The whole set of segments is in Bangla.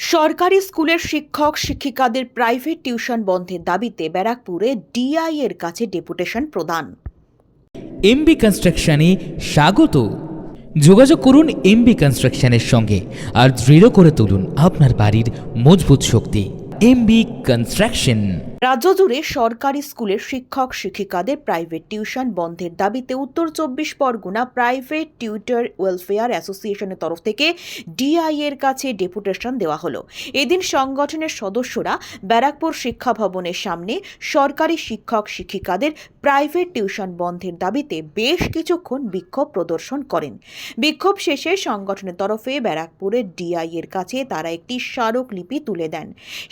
সরকারি স্কুলের শিক্ষক, শিক্ষিকাদের প্রাইভেট টিউশন বন্ধের দাবিতে ব্যারাকপুরে ডিআই এর কাছে ডেপুটেশন প্রদান। এমবি কনস্ট্রাকশনে স্বাগত। যোগাযোগ করুন এমবি কনস্ট্রাকশনের সঙ্গে আর দৃঢ় করে তুলুন আপনার বাড়ির মজবুত শক্তি। এমবি কনস্ট্রাকশন রাজ্য জুড়ে সরকারি স্কুলের শিক্ষক শিক্ষিকাদের প্রাইভেট টিউশন বন্ধের দাবিতে উত্তর চব্বিশ পরগনা প্রাইভেট টিউটার ওয়েলফেয়ার অ্যাসোসিয়েশনের তরফ থেকে ডিআই এর কাছে ডেপুটেশন দেওয়া হলো। এদিন সংগঠনের সদস্যরা ব্যারাকপুর শিক্ষা ভবনের সামনে সরকারি শিক্ষক শিক্ষিকাদের প্রাইভেট টিউশন বন্ধের দাবিতে বেশ কিছুক্ষণ বিক্ষোভ প্রদর্শন করেন। বিক্ষোভ শেষে সংগঠনের তরফে ব্যারাকপুরের ডিআই এর কাছে তারা একটি স্মারকলিপি তুলে দেন।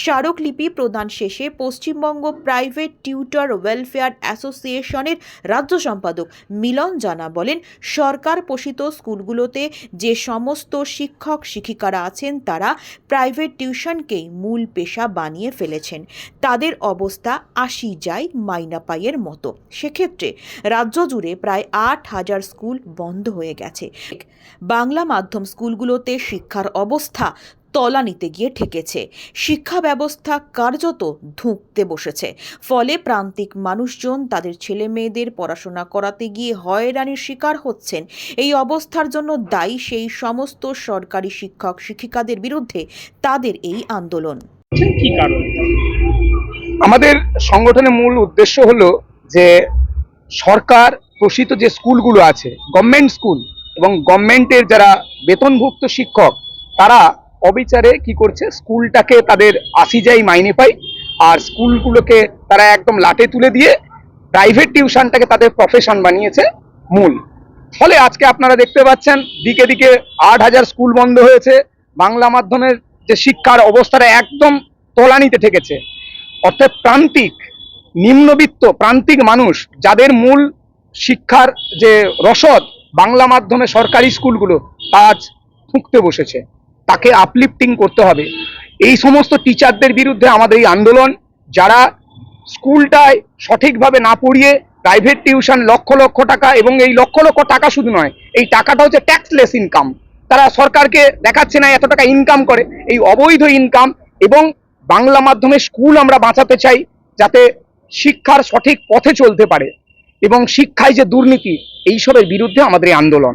স্মারকলিপি প্রদান শেষে পশ্চিমবঙ্গ প্রাইভেট টিউটর ওয়েলফেয়ার অ্যাসোসিয়েশনের রাজ্য সম্পাদক মিলন জানা বলেন, সরকার পোষিত স্কুলগুলোতে যে সমস্ত শিক্ষক শিক্ষিকারা আছেন, তারা প্রাইভেট টিউশনকেই মূল পেশা বানিয়ে ফেলেছেন। তাদের অবস্থা আসি যায় মাইনা পাইয়ের মতো। সেক্ষেত্রে রাজ্য জুড়ে প্রায় আট হাজার স্কুল বন্ধ হয়ে গেছে। বাংলা মাধ্যম স্কুলগুলোতে শিক্ষার অবস্থা তলানিতে গিয়ে ঠেকেছে। শিক্ষা ব্যবস্থা কার্যত ধুঁকতে বসেছে। ফলে প্রান্তিক মানুষজন তাদের ছেলে মেয়েদের পড়াশোনা করাতে গিয়ে হয়রানির শিকার হচ্ছেন। এই অবস্থার জন্য দায়ী সেই সমস্ত সরকারি শিক্ষক শিক্ষিকাদের বিরুদ্ধে তাদের এই আন্দোলন। কি কারণ? আমাদের সংগঠনের মূল উদ্দেশ্য হলো যে সরকার প্রসিত যে স্কুলগুলো আছে গভর্নমেন্ট স্কুল এবং গভর্নমেন্টের যারা বেতনভুক্ত শিক্ষক তারা অবিচারে কি করছে? স্কুলটাকে তাদের আসি যাই মাইনে পায় আর স্কুলগুলোকে তারা একদম লাটে তুলে দিয়ে প্রাইভেট টিউশনটাকে তাদের প্রফেশন বানিয়েছে মূল। ফলে আজকে আপনারা দেখতে পাচ্ছেন, দিকে দিকে আট হাজার স্কুল বন্ধ হয়েছে, বাংলা মাধ্যমের যে শিক্ষার অবস্থাটা একদম তলানিতে ঠেকেছে। অর্থাৎ প্রান্তিক, নিম্নবিত্ত, প্রান্তিক মানুষ যাদের মূল শিক্ষার যে রসদ বাংলা মাধ্যমে সরকারি স্কুলগুলো আজ ফুঁকতে বসেছে। তাকে আপলিফটিং করতে হবে। এই সমস্ত টিচারদের বিরুদ্ধে আমাদের এই আন্দোলন, যারা স্কুলটায় সঠিকভাবে না পড়িয়ে প্রাইভেট টিউশন লক্ষ লক্ষ টাকা এবং এই লক্ষ লক্ষ টাকা শুধু নয়, এই টাকাটা হচ্ছে ট্যাক্সলেস ইনকাম তারা সরকারকে দেখাচ্ছে না এত টাকা ইনকাম করে, এই অবৈধ ইনকাম এবং বাংলা মাধ্যমে স্কুল আমরা বাঁচাতে চাই, যাতে শিক্ষার সঠিক পথে চলতে পারে এবং শিক্ষায় যে দুর্নীতি, এইসবের বিরুদ্ধে আমাদের এই আন্দোলন।